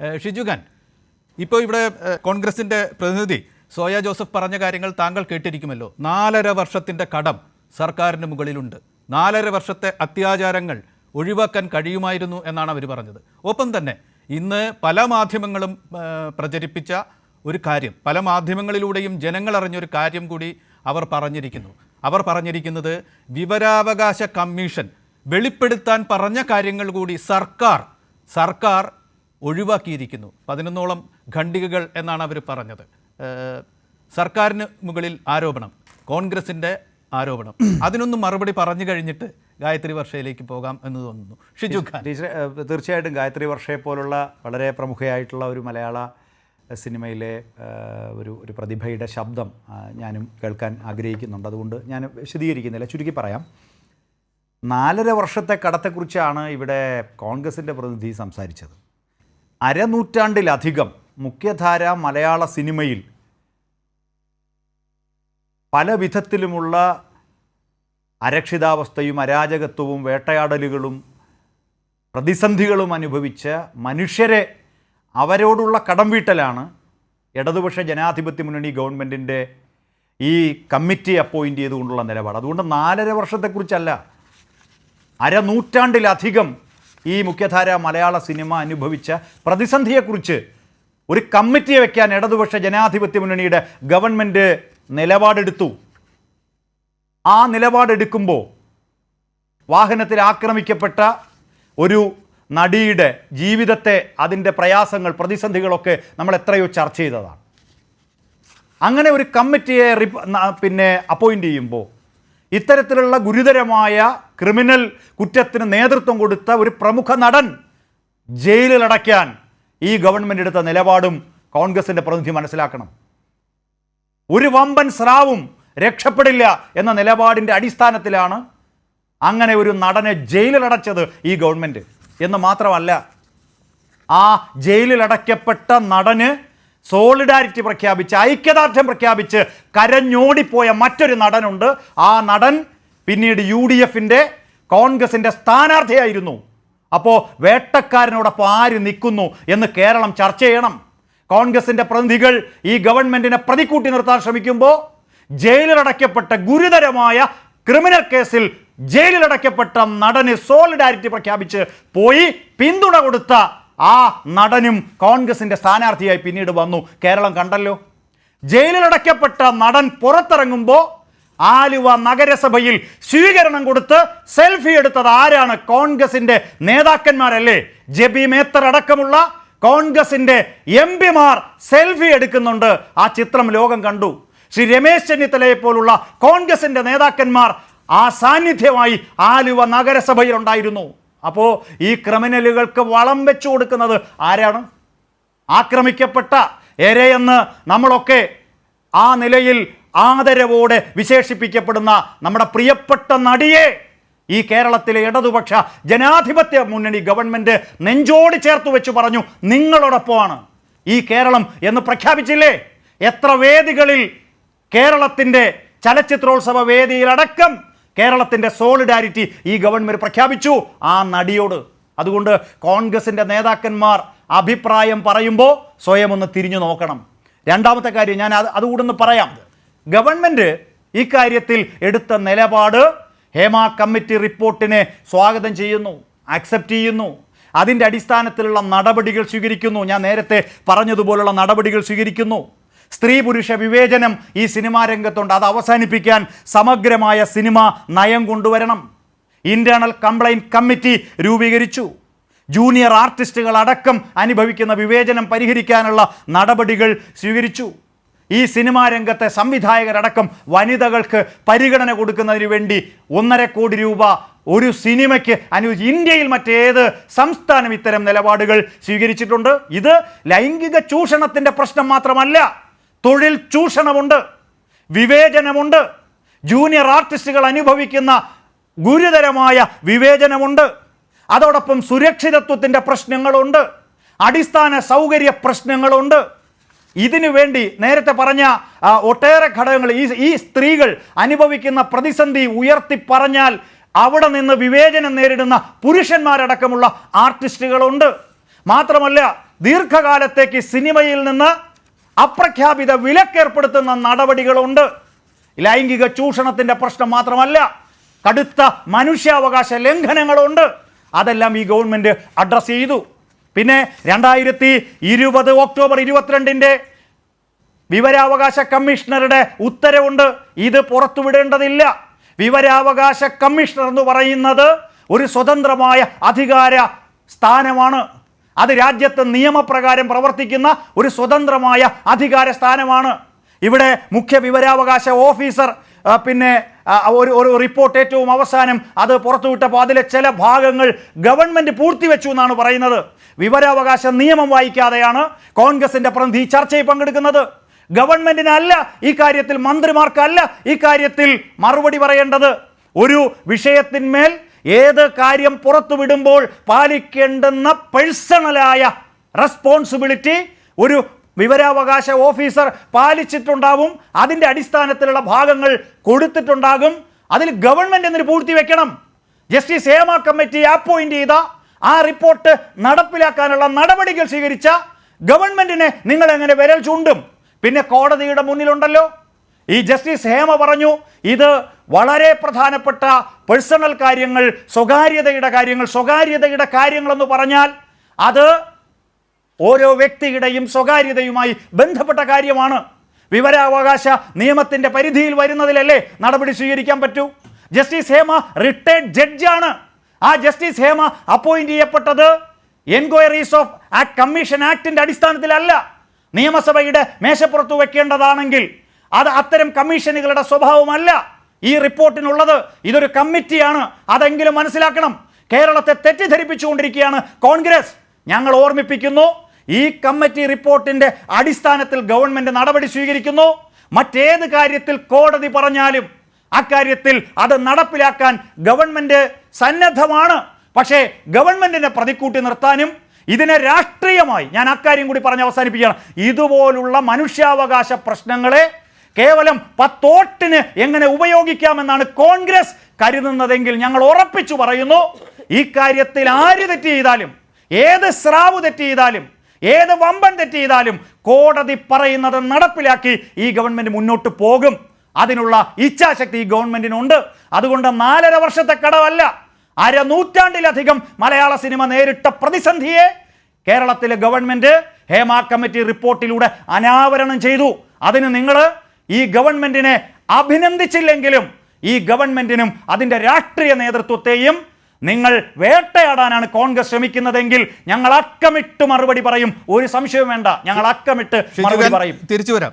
ഏഹ് ഷിജു ഇപ്പോൾ ഇവിടെ കോൺഗ്രസിന്റെ പ്രതിനിധി സോയ ജോസഫ് പറഞ്ഞ കാര്യങ്ങൾ താങ്കൾ കേട്ടിരിക്കുമല്ലോ. നാലര വർഷത്തിന്റെ കടം സർക്കാരിന് മുകളിലുണ്ട്. നാലര വർഷത്തെ അത്യാചാരങ്ങൾ ഒഴിവാക്കാൻ കഴിയുമായിരുന്നു എന്നാണ് അവർ പറഞ്ഞത്. ഒപ്പം തന്നെ ഇന്ന് പല മാധ്യമങ്ങളും പ്രചരിപ്പിച്ച ഒരു കാര്യം പല മാധ്യമങ്ങളിലൂടെയും ജനങ്ങൾ അറിഞ്ഞൊരു കാര്യം കൂടി അവർ പറഞ്ഞിരിക്കുന്നു. അവർ പറഞ്ഞിരിക്കുന്നത് വിവരാവകാശ കമ്മീഷൻ വെളിപ്പെടുത്താൻ പറഞ്ഞ കാര്യങ്ങൾ കൂടി സർക്കാർ സർക്കാർ ഒഴിവാക്കിയിരിക്കുന്നു. പതിനൊന്നോളം ഖണ്ഡികകൾ എന്നാണ് അവർ പറഞ്ഞത്. സർക്കാരിന് മുകളിൽ ആരോപണം കോൺഗ്രസിന്റെ ആരോപണം. അതിനൊന്നും മറുപടി പറഞ്ഞു കഴിഞ്ഞിട്ട് ഗായത്രി വർഷയിലേക്ക് പോകാം എന്ന് തോന്നുന്നു. ഷിജു ഖാൻ. ടീച്ചർ തീർച്ചയായിട്ടും ഗായത്രി വർഷയെ പോലുള്ള വളരെ പ്രമുഖയായിട്ടുള്ള ഒരു മലയാള സിനിമയിലെ ഒരു ഒരു പ്രതിഭയുടെ ശബ്ദം ഞാനും കേൾക്കാൻ ആഗ്രഹിക്കുന്നുണ്ട്. അതുകൊണ്ട് ഞാൻ വിശദീകരിക്കുന്നില്ല. ചുരുക്കി പറയാം. നാലര വർഷത്തെ കടത്തെക്കുറിച്ചാണ് ഇവിടെ കോൺഗ്രസിന്റെ പ്രതിനിധി സംസാരിച്ചത്. അരനൂറ്റാണ്ടിലധികം മുഖ്യധാര മലയാള സിനിമയിൽ പല വിധത്തിലുമുള്ള അരക്ഷിതാവസ്ഥയും അരാജകത്വവും വേട്ടയാടലുകളും പ്രതിസന്ധികളും അനുഭവിച്ച മനുഷ്യരെ അവരോടുള്ള കടം വീട്ടലാണ് ഇടതുപക്ഷ ജനാധിപത്യ മുന്നണി ഗവൺമെന്റിന്റെ ഈ കമ്മിറ്റി അപ്പോയിന്റ് ചെയ്തുകൊണ്ടുള്ള നിലപാട്. അതുകൊണ്ട് നാലര വർഷത്തെക്കുറിച്ചല്ല അരനൂറ്റാണ്ടിലധികം ഈ മുഖ്യധാര മലയാള സിനിമ അനുഭവിച്ച പ്രതിസന്ധിയെക്കുറിച്ച് ഒരു കമ്മിറ്റിയെ വയ്ക്കാൻ ഇടതുപക്ഷ ജനാധിപത്യ മുന്നണിയുടെ ഗവൺമെന്റ് നിലപാടെടുത്തു. ആ നിലപാടെടുക്കുമ്പോൾ വാഹനത്തിൽ ആക്രമിക്കപ്പെട്ട ഒരു നടിയുടെ ജീവിതത്തെ അതിന്റെ പ്രയാസങ്ങൾ പ്രതിസന്ധികളൊക്കെ നമ്മൾ എത്രയോ ചർച്ച ചെയ്തതാണ്. അങ്ങനെ ഒരു കമ്മിറ്റിയെ പിന്നെ അപ്പോയിന്റ് ചെയ്യുമ്പോൾ ഇത്തരത്തിലുള്ള ഗുരുതരമായ ക്രിമിനൽ കുറ്റത്തിന് നേതൃത്വം കൊടുത്ത ഒരു പ്രമുഖ നടൻ ജയിലിലടയ്ക്കാൻ ഈ ഗവൺമെന്റ് എടുത്ത നിലപാടും കോൺഗ്രസിന്റെ പ്രതിനിധി മനസ്സിലാക്കണം. ഒരു വമ്പൻ സ്രാവും രക്ഷപ്പെടില്ല എന്ന നിലപാടിന്റെ അടിസ്ഥാനത്തിലാണ് അങ്ങനെ ഒരു നടനെ ജയിലിലടച്ചത് ഈ ഗവൺമെന്റ് എന്ന് മാത്രമല്ല ആ ജയിലിലടയ്ക്കപ്പെട്ട നടന് സോളിഡാരിറ്റി പ്രഖ്യാപിച്ച് ഐക്യദാർഢ്യം പ്രഖ്യാപിച്ച് കരഞ്ഞോടിപ്പോയ മറ്റൊരു നടനുണ്ട്. ആ നടൻ പിന്നീട് യു ഡി എഫിന്റെ കോൺഗ്രസിന്റെ സ്ഥാനാർത്ഥിയായിരുന്നു. അപ്പോൾ വേട്ടക്കാരനോടൊപ്പം ആര് നിൽക്കുന്നു എന്ന് കേരളം ചർച്ച ചെയ്യണം. കോൺഗ്രസിന്റെ പ്രതിനിധികൾ ഈ ഗവൺമെന്റിനെ പ്രതിക്കൂട്ടി നിർത്താൻ ശ്രമിക്കുമ്പോൾ ജയിലിലടയ്ക്കപ്പെട്ട ഗുരുതരമായ ക്രിമിനൽ കേസിൽ ജയിലിലടയ്ക്കപ്പെട്ട നടന് സോളിഡാരിറ്റി പ്രഖ്യാപിച്ച് പോയി പിന്തുണ കൊടുത്ത ആ നടനും കോൺഗ്രസിന്റെ സ്ഥാനാർത്ഥിയായി പിന്നീട് വന്നു. കേരളം കണ്ടല്ലോ. ജയിലിലടയ്ക്കപ്പെട്ട നടൻ പുറത്തിറങ്ങുമ്പോൾ ആലുവ നഗരസഭയിൽ സ്വീകരണം കൊടുത്ത് സെൽഫി എടുത്തത് ആരാണ്? കോൺഗ്രസിന്റെ നേതാക്കന്മാരല്ലേ? ജബി മേത്തർ അടക്കമുള്ള കോൺഗ്രസിന്റെ എം പിമാർ സെൽഫി എടുക്കുന്നുണ്ട്. ആ ചിത്രം ലോകം കണ്ടു. ശ്രീ രമേശ് ചെന്നിത്തലയെ പോലുള്ള കോൺഗ്രസിന്റെ നേതാക്കന്മാർ ആ സാന്നിധ്യമായി ആലുവ നഗരസഭയിൽ ഉണ്ടായിരുന്നു അപ്പോൾ ഈ ക്രിമിനലുകൾക്ക് വളം വെച്ചു കൊടുക്കുന്നത് ആരാണ്? ആക്രമിക്കപ്പെട്ട എരയെന്ന് നമ്മളൊക്കെ ആ നിലയിൽ ആദരവോടെ വിശേഷിപ്പിക്കപ്പെടുന്ന നമ്മുടെ പ്രിയപ്പെട്ട നടിയെ ഈ കേരളത്തിലെ ഇടതുപക്ഷ ജനാധിപത്യ മുന്നണി ഗവൺമെന്റ് നെഞ്ചോട് ചേർത്ത് വെച്ച് പറഞ്ഞു നിങ്ങളോടൊപ്പമാണ് ഈ കേരളം എന്ന് പ്രഖ്യാപിച്ചില്ലേ? എത്ര വേദികളിൽ കേരളത്തിന്റെ ചലച്ചിത്രോത്സവ വേദിയിലടക്കം കേരളത്തിന്റെ സോളിഡാരിറ്റി ഈ ഗവൺമെന്റ് പ്രഖ്യാപിച്ചു. ആ നടിയോട്. അതുകൊണ്ട് കോൺഗ്രസിന്റെ നേതാക്കന്മാർ അഭിപ്രായം പറയുമ്പോൾ സ്വയം ഒന്ന് തിരിഞ്ഞു നോക്കണം. രണ്ടാമത്തെ കാര്യം ഞാൻ അത് അതുകൂടെ ഒന്ന് പറയാം ഗവൺമെന്റ് ഇക്കാര്യത്തിൽ എടുത്ത നിലപാട് ഹേമ കമ്മിറ്റി റിപ്പോർട്ടിനെ സ്വാഗതം ചെയ്യുന്നു അക്സെപ്റ്റ് ചെയ്യുന്നു. അതിന്റെ അടിസ്ഥാനത്തിലുള്ള നടപടികൾ സ്വീകരിക്കുന്നു. ഞാൻ നേരത്തെ പറഞ്ഞതുപോലുള്ള നടപടികൾ സ്വീകരിക്കുന്നു. സ്ത്രീ പുരുഷ വിവേചനം ഈ സിനിമാ രംഗത്തുണ്ട്. അത് അവസാനിപ്പിക്കാൻ സമഗ്രമായ സിനിമ നയം കൊണ്ടുവരണം. ഇന്റേണൽ കംപ്ലൈന്റ് കമ്മിറ്റി രൂപീകരിച്ചു. ജൂനിയർ ആർട്ടിസ്റ്റുകൾ അടക്കം അനുഭവിക്കുന്ന വിവേചനം പരിഹരിക്കാനുള്ള നടപടികൾ സ്വീകരിച്ചു. ഈ സിനിമാ രംഗത്തെ സംവിധായകരടക്കം വനിതകൾക്ക് പരിഗണന കൊടുക്കുന്നതിന് വേണ്ടി ഒന്നര കോടി രൂപ ഒരു സിനിമയ്ക്ക് അനുവദിച്ചു ഇന്ത്യയിൽ മറ്റേത് സംസ്ഥാനം ഇത്തരം നിലപാടുകൾ സ്വീകരിച്ചിട്ടുണ്ട്. ഇത് ലൈംഗിക ചൂഷണത്തിന്റെ പ്രശ്നം മാത്രമല്ല. തൊഴിൽ ചൂഷണമുണ്ട് വിവേചനമുണ്ട് ജൂനിയർ ആർട്ടിസ്റ്റുകൾ അനുഭവിക്കുന്ന ഗുരുതരമായ വിവേചനമുണ്ട്. അതോടൊപ്പം സുരക്ഷിതത്വത്തിന്റെ പ്രശ്നങ്ങളുണ്ട് അടിസ്ഥാന സൗകര്യ പ്രശ്നങ്ങളുണ്ട്. ഇതിനു വേണ്ടി നേരത്തെ പറഞ്ഞ ഒട്ടേറെ ഘടകങ്ങൾ ഈ ഈ സ്ത്രീകൾ അനുഭവിക്കുന്ന പ്രതിസന്ധി ഉയർത്തി പറഞ്ഞാൽ അവിടെ നിന്ന് വിവേചനം നേരിടുന്ന പുരുഷന്മാരടക്കമുള്ള ആർട്ടിസ്റ്റുകളുണ്ട് മാത്രമല്ല ദീർഘകാലത്തേക്ക് സിനിമയിൽ നിന്ന് അപ്രഖ്യാപിത വിലക്കേർപ്പെടുത്തുന്ന നടപടികളുണ്ട്. ലൈംഗിക ചൂഷണത്തിന്റെ പ്രശ്നം മാത്രമല്ല കടുത്ത മനുഷ്യാവകാശ ലംഘനങ്ങളുണ്ട്. അതെല്ലാം ഈ ഗവൺമെന്റ് അഡ്രസ്സ് ചെയ്തു. പിന്നെ രണ്ടായിരത്തി ഇരുപത് ഒക്ടോബർ ഇരുപത്തിരണ്ടിന്റെ വിവരാവകാശ കമ്മീഷണറുടെ ഉത്തരവുണ്ട്. ഇത് പുറത്തുവിടേണ്ടതില്ല. വിവരാവകാശ കമ്മീഷണർ എന്ന് പറയുന്നത് ഒരു സ്വതന്ത്രമായ അധികാര സ്ഥാനമാണ്. അത് രാജ്യത്ത് നിയമപ്രകാരം പ്രവർത്തിക്കുന്ന ഒരു സ്വതന്ത്രമായ അധികാര സ്ഥാനമാണ് ഇവിടെ മുഖ്യ വിവരാവകാശ ഓഫീസർ പിന്നെ ഒരു ഒരു റിപ്പോർട്ട് ഏറ്റവും അവസാനം അത് പുറത്തുവിട്ടപ്പോൾ അതിലെ ചില ഭാഗങ്ങൾ ഗവൺമെന്റ് പൂർത്തിവെച്ചു എന്നാണ് പറയുന്നത്. വിവരാവകാശ നിയമം വായിക്കാതെയാണ് കോൺഗ്രസിന്റെ പ്രതിനിധി ഈ ചർച്ചയിൽ പങ്കെടുക്കുന്നത്. ഗവൺമെന്റിനല്ല ഈ കാര്യത്തിൽ മന്ത്രിമാർക്കല്ല ഈ കാര്യത്തിൽ മറുപടി പറയേണ്ടത്. ഒരു വിഷയത്തിന്മേൽ ഏത് കാര്യം പുറത്തു പുറത്തുവിടുമ്പോൾ പാലിക്കേണ്ടുന്ന പേഴ്സണലായ റെസ്പോൺസിബിലിറ്റി ഒരു വിവരാവകാശ ഓഫീസർ പാലിച്ചിട്ടുണ്ടാവും. അതിന്റെ അടിസ്ഥാനത്തിലുള്ള ഭാഗങ്ങൾ കൊടുത്തിട്ടുണ്ടാകും. അതിൽ ഗവൺമെന്റ് എന്നൊരു പൂഴ്ത്തി വെക്കണം. ജസ്റ്റിസ് ഹേമ കമ്മിറ്റി അപ്പോയിന്റ് ചെയ്ത ആ റിപ്പോർട്ട് നടപ്പിലാക്കാനുള്ള നടപടികൾ സ്വീകരിച്ച ഗവൺമെന്റിനെ നിങ്ങൾ എങ്ങനെ വിരൽ ചൂണ്ടും? പിന്നെ കോടതിയുടെ മുന്നിലുണ്ടല്ലോ. ഈ ജസ്റ്റിസ് ഹേമ പറഞ്ഞു ഇത് വളരെ പ്രധാനപ്പെട്ട പേഴ്സണൽ കാര്യങ്ങൾ സ്വകാര്യതയുടെ കാര്യങ്ങൾ സ്വകാര്യതയുടെ കാര്യങ്ങളെന്ന് പറഞ്ഞാൽ അത് ഓരോ വ്യക്തിയുടെയും സ്വകാര്യതയുമായി ബന്ധപ്പെട്ട കാര്യമാണ്. വിവരാവകാശ നിയമത്തിന്റെ പരിധിയിൽ വരുന്നതിലല്ലേ നടപടി സ്വീകരിക്കാൻ പറ്റൂ? ജസ്റ്റിസ് ഹേമ റിട്ടയർഡ് ജഡ്ജാണ്. ആ ജസ്റ്റിസ് ഹേമ അപ്പോയിന്റ് ചെയ്യപ്പെട്ടത് എൻക്വയറീസ് ഓഫ് ആക്ട് കമ്മീഷൻ ആക്ടിന്റെ അടിസ്ഥാനത്തിലല്ല. നിയമസഭയുടെ മേശപ്പുറത്ത് വെക്കേണ്ടതാണെങ്കിൽ അത് അത്തരം കമ്മീഷനുകളുടെ സ്വഭാവമല്ല. ഈ റിപ്പോർട്ടിനുള്ളത് ഇതൊരു കമ്മിറ്റിയാണ്. അതെങ്കിലും മനസ്സിലാക്കണം. കേരളത്തെ തെറ്റിദ്ധരിപ്പിച്ചുകൊണ്ടിരിക്കുകയാണ് കോൺഗ്രസ്. ഞങ്ങൾ ഓർമ്മിപ്പിക്കുന്നു ഈ കമ്മിറ്റി റിപ്പോർട്ടിന്റെ അടിസ്ഥാനത്തിൽ ഗവൺമെന്റ് നടപടി സ്വീകരിക്കുന്നു. മറ്റേത് കാര്യത്തിൽ കോടതി പറഞ്ഞാലും അക്കാര്യത്തിൽ അത് നടപ്പിലാക്കാൻ ഗവൺമെന്റ് സന്നദ്ധമാണ്. പക്ഷേ ഗവൺമെന്റിനെ പ്രതിക്കൂട്ടി നിർത്താനും ഇതിനെ രാഷ്ട്രീയമായി ഞാൻ അക്കാര്യം കൂടി പറഞ്ഞ് അവസാനിപ്പിക്കുകയാണ്. ഇതുപോലുള്ള മനുഷ്യാവകാശ പ്രശ്നങ്ങളെ കേവലം പത്തോട്ടിന് എങ്ങനെ ഉപയോഗിക്കാമെന്നാണ് കോൺഗ്രസ് കരുതുന്നതെങ്കിൽ ഞങ്ങൾ ഉറപ്പിച്ചു പറയുന്നു ഈ കാര്യത്തിൽ ആര് തെറ്റ് ചെയ്താലും ഏത് സ്രാവ് തെറ്റ് ചെയ്താലും ഏത് വമ്പൻ തെറ്റ് ചെയ്താലും കോടതി പറയുന്നത് നടപ്പിലാക്കി ഈ ഗവൺമെന്റ് മുന്നോട്ട് പോകും. അതിനുള്ള ഇച്ഛാശക്തി ഈ ഗവൺമെന്റിനുണ്ട്. അതുകൊണ്ട് നാലര വർഷത്തെ കടവല്ല അര നൂറ്റാണ്ടിലധികം മലയാള സിനിമ നേരിട്ട പ്രതിസന്ധിയെ കേരളത്തിലെ ഗവൺമെന്റ് ഹേമ കമ്മിറ്റി റിപ്പോർട്ടിലൂടെ അനാവരണം ചെയ്തു. അതിന് നിങ്ങൾ ഈ ഗവൺമെന്റിനെ അഭിനന്ദിച്ചില്ലെങ്കിലും ഈ ഗവൺമെന്റിനും അതിന്റെ രാഷ്ട്രീയ നേതൃത്വത്തെയും നിങ്ങൾ വേട്ടയാടാനാണ് കോൺഗ്രസ് ശ്രമിക്കുന്നതെങ്കിൽ ഞങ്ങൾ അക്കമിട്ട് മറുപടി പറയും. ഒരു സംശയവും വേണ്ട. ഞങ്ങൾ അക്കമിട്ട് മറുപടി പറയും. തിരിച്ചു വരാം.